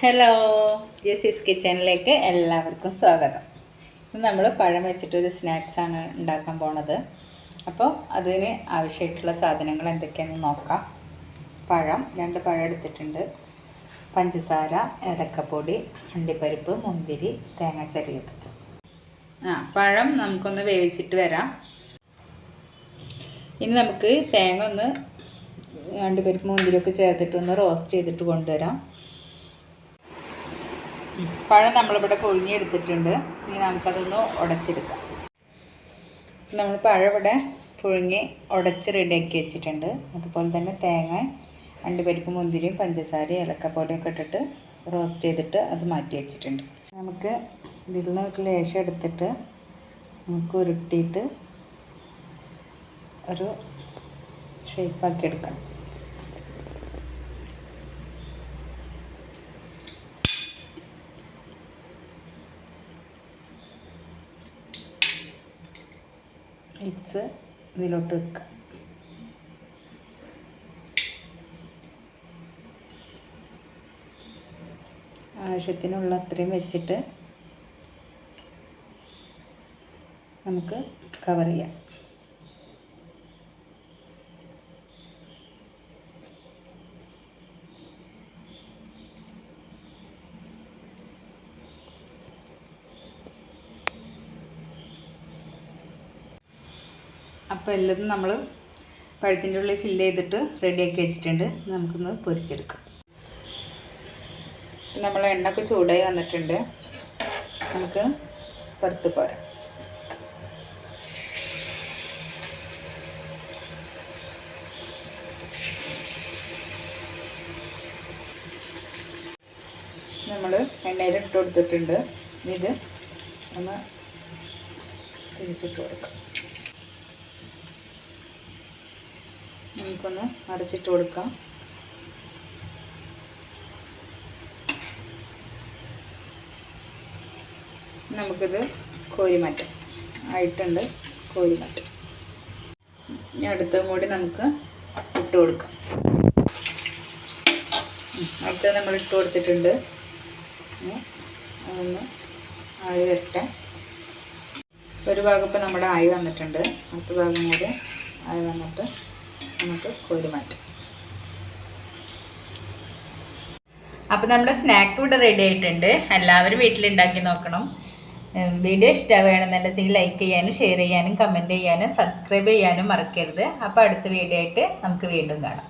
Hello ജെസിസ് കിച്ചണിലേക്ക് എല്ലാവർക്കും സ്വാഗതം. ഇന്ന് നമ്മൾ പഴം വെച്ചിട്ടൊരു സ്നാക്സാണ് ഉണ്ടാക്കാൻ പോണത്. അപ്പോൾ അതിന് ആവശ്യമായിട്ടുള്ള സാധനങ്ങൾ എന്തൊക്കെയാണെന്ന് നോക്കാം. പഴം രണ്ട് പഴം എടുത്തിട്ടുണ്ട്. പഞ്ചസാര ഏലക്കപ്പൊടി അണ്ടിപ്പരിപ്പ് മുന്തിരി തേങ്ങ ചെറിയത് ആ പഴം നമുക്കൊന്ന് വേവിച്ചിട്ട് വരാം. ഇനി നമുക്ക് തേങ്ങ ഒന്ന് അണ്ടിപ്പരിപ്പ് മുന്തിരിയൊക്കെ ചേർത്തിട്ട് ഒന്ന് റോസ്റ്റ് ചെയ്തിട്ട് കൊണ്ടുവരാം. പഴം നമ്മളിവിടെ പുഴുങ്ങിയെടുത്തിട്ടുണ്ട്. ഇനി നമുക്കതൊന്ന് ഉടച്ചെടുക്കാം. നമ്മൾ പഴം ഇവിടെ പുഴുങ്ങി ഉടച്ച് റെഡിയാക്കി വെച്ചിട്ടുണ്ട്. അതുപോലെ തന്നെ തേങ്ങ അണ്ടിപ്പരിപ്പ് മുന്തിരിയും പഞ്ചസാരയും ഏലക്കപ്പൊടിയൊക്കെ ഇട്ടിട്ട് റോസ്റ്റ് ചെയ്തിട്ട് അത് മാറ്റി വെച്ചിട്ടുണ്ട്. നമുക്ക് ഇതിൽ നിന്ന് ഒരു ലേശം എടുത്തിട്ട് നമുക്ക് ഉരുട്ടിയിട്ട് ഒരു ഷേപ്പാക്കി എടുക്കണം മിക്സ് ഇതിലോട്ട് വെക്കുക ആവശ്യത്തിനുള്ള അത്രയും വെച്ചിട്ട് നമുക്ക് കവർ ചെയ്യാം. അപ്പോൾ എല്ലാം നമ്മൾ പഴത്തിന്റെ ഉള്ളിൽ ഫില്ല് ചെയ്തിട്ട് റെഡിയാക്കി വെച്ചിട്ടുണ്ട്. നമുക്കൊന്ന് പൊരിച്ചെടുക്കാം. നമ്മൾ എണ്ണയൊക്കെ ചൂടായി വന്നിട്ടുണ്ട്. നമുക്ക് പുറത്ത് പോരാം നമ്മൾ എണ്ണയിൽ ഇട്ട് കൊടുത്തിട്ടുണ്ട്. ഇത് ഒന്ന് തിരിച്ചിട്ട് കൊടുക്കാം. നമുക്കൊന്ന് അരച്ചിട്ട് കൊടുക്കാം. നമുക്കിത് കോരി ആയിട്ടുണ്ട് കോരി ഇനി അടുത്തതും കൂടി നമുക്ക് ഇട്ട് കൊടുക്കാം. അടുത്തത് നമ്മൾ ഇട്ട് കൊടുത്തിട്ടുണ്ട്. അതൊന്ന് ആയി വരട്ടെ. ഒരു ഭാഗം ഇപ്പം നമ്മുടെ ആയി വന്നിട്ടുണ്ട്. അടുത്ത ഭാഗം കൂടി ആയി വന്നിട്ട് നമുക്ക് കോരി മാറ്റാം. അപ്പോൾ നമ്മുടെ സ്നാക്ക് ഇവിടെ റെഡി ആയിട്ടുണ്ട്. എല്ലാവരും വീട്ടിലുണ്ടാക്കി നോക്കണം. വീഡിയോ ഇഷ്ടമാവുകയാണെന്നുണ്ടെങ്കിൽ ലൈക്ക് ചെയ്യാനും ഷെയർ ചെയ്യാനും കമന്റ് ചെയ്യാനും സബ്സ്ക്രൈബ് ചെയ്യാനും മറക്കരുത്. അപ്പോൾ അടുത്ത വീഡിയോ ആയിട്ട് നമുക്ക് വീണ്ടും കാണാം.